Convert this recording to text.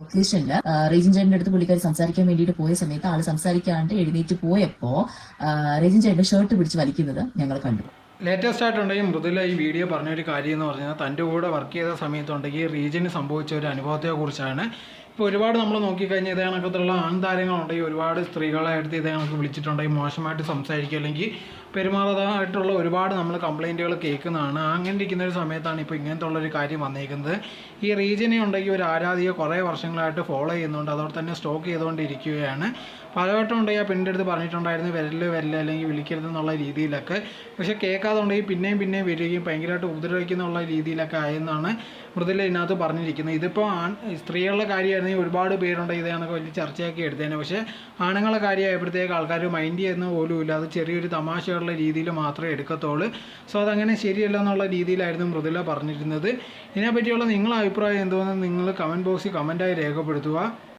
ലൊക്കേഷനിൽ റേജിൻ ചേട്ടന്റെ അടുത്ത് പുള്ളിക്കാരി സംസാരിക്കാൻ വേണ്ടിയിട്ട് പോയ സമയത്ത് ആൾ സംസാരിക്കാണ്ട് എഴുന്നേറ്റ് പോയപ്പോ റേജിൻ ചേട്ടന്റെ ഷർട്ട് പിടിച്ച് വലിക്കുന്നത് ഞങ്ങൾ കണ്ടു. ലേറ്റസ്റ്റ് ആയിട്ടുണ്ടെങ്കിൽ മൃദുല ഈ വീഡിയോ പറഞ്ഞൊരു കാര്യം എന്ന് പറഞ്ഞാൽ തന്റെ കൂടെ വർക്ക് ചെയ്ത സമയത്തുണ്ടെങ്കിൽ റീജിയന് സംഭവിച്ച ഒരു അനുഭവത്തെക്കുറിച്ചാണ് ഇപ്പോൾ ഒരുപാട് നമ്മൾ നോക്കിക്കഴിഞ്ഞാൽ ഇതേ കണക്കത്തുള്ള ആൺതാരങ്ങളുണ്ടെങ്കിൽ ഒരുപാട് സ്ത്രീകളെ അടുത്ത് ഇതേ കണക്ക് വിളിച്ചിട്ടുണ്ടെങ്കിൽ മോശമായിട്ട് സംസാരിക്കുക അല്ലെങ്കിൽ പെരുമാറാതായിട്ടുള്ള ഒരുപാട് നമ്മൾ കംപ്ലൈന്റുകൾ കേൾക്കുന്നതാണ്. അങ്ങനെ ഇരിക്കുന്ന ഒരു സമയത്താണ് ഇപ്പോൾ ഇങ്ങനത്തെ ഉള്ളൊരു കാര്യം വന്നേക്കുന്നത്. ഈ റീജിയനെ ഉണ്ടെങ്കിൽ ഒരു ആരാധിക കുറേ വർഷങ്ങളായിട്ട് ഫോളോ ചെയ്യുന്നുണ്ട്. അതോടെ തന്നെ സ്റ്റോക്ക് ചെയ്തുകൊണ്ടിരിക്കുകയാണ്. പലവട്ടം ഉണ്ടെങ്കിൽ ആ പെണ്ണിന്റെ അടുത്ത് പറഞ്ഞിട്ടുണ്ടായിരുന്നു വരൽ വരൽ അല്ലെങ്കിൽ വിളിക്കരുത് എന്നുള്ള രീതിയിലൊക്കെ. പക്ഷെ കേൾക്കാതെ ഉണ്ടെങ്കിൽ പിന്നെയും പിന്നെയും വരികയും ഭയങ്കരമായിട്ട് ഉപദ്രവിക്കുന്നുള്ള രീതിയിലൊക്കെ ആയെന്നാണ് മൃദുല ഇതിനകത്ത് പറഞ്ഞിരിക്കുന്നത്. ഇതിപ്പോൾ ആൺ സ്ത്രീകളുടെ കാര്യമായിരുന്നെങ്കിൽ ഒരുപാട് പേരുണ്ട് ഇത് കണക്ക് വലിയ ചർച്ചയാക്കി എടുത്തേനെ. പക്ഷേ ആണുങ്ങളെ കാര്യമായപ്പോഴത്തേക്ക് ആൾക്കാർ മൈൻഡ് ചെയ്യുന്ന പോലുമില്ല അത് ചെറിയൊരു തമാശയുള്ള രീതിയിൽ മാത്രമേ എടുക്കത്തുള്ളൂ. സോ അതങ്ങനെ ശരിയല്ല എന്നുള്ള രീതിയിലായിരുന്നു മൃദുല പറഞ്ഞിരുന്നത്. ഇതിനെപ്പറ്റിയുള്ള നിങ്ങളുടെ അഭിപ്രായം എന്തോന്ന് നിങ്ങൾ കമന്റ് ബോക്സിൽ കമന്റായി രേഖപ്പെടുത്തുക.